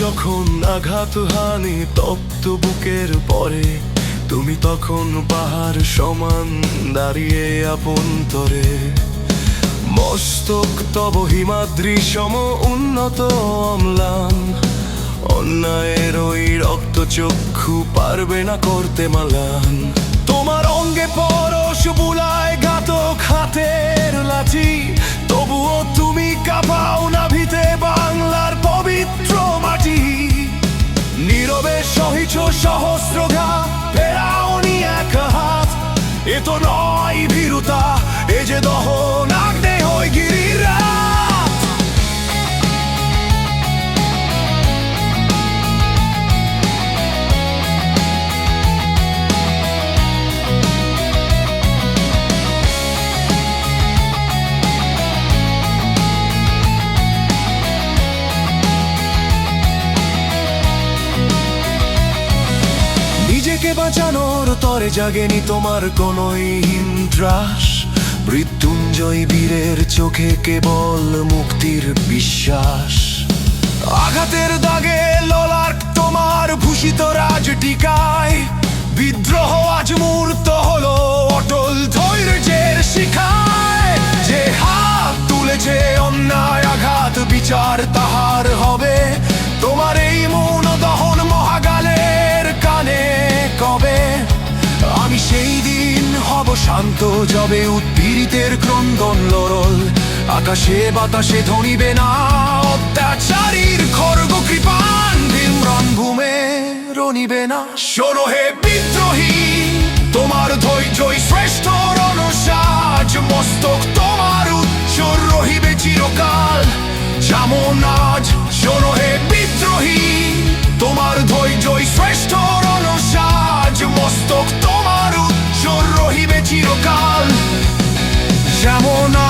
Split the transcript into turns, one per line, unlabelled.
যখন আঘাত হানি তপ্ত বুকের পরে তুমি তখন পাহাড় সমান দাঁড়িয়ে আপন তরে। মস্তক তব হিমাদ্রি সম উন্নত অম্লান। অন্যায়ের ওই রক্ত চক্ষু পারবে না করতে মালান। তোমার অঙ্গে পরশ বুলায় ঘাতক হাতের লাঠি। তবুও তুমি কাঁপাও না ভিতে বাংলার পবিত্র মাটি। নীরবে সহিত সহস্রঘা এ তো নয় ভীরুতা এ যে দহন দেহ হয় নিজেকে বাঁচানোর তরে জাগেনি তোমার কোন ইন্দ্রাস মৃত্যুঞ্জয় বীরের চোখে কেবল মুক্তির বিশ্বাস। আঘাতের দাগে ললার তোমার ভূষিত রাজ টিকায় সেই দিন হব শান্ত যবে উৎপীড়িতের ক্রন্দন লরল আকাশে বাতাসে ধনিবে না অত্যাচারীর খর্গ কৃপান। ঘুমে রনিবে না। শোনো হে বিদ্রোহী, তোমার ধৈর্যই শ্রেষ্ঠ রণসাজ। মস্তক তোমার উচ্চ রহিবে চিরকাল। যেমন Жамона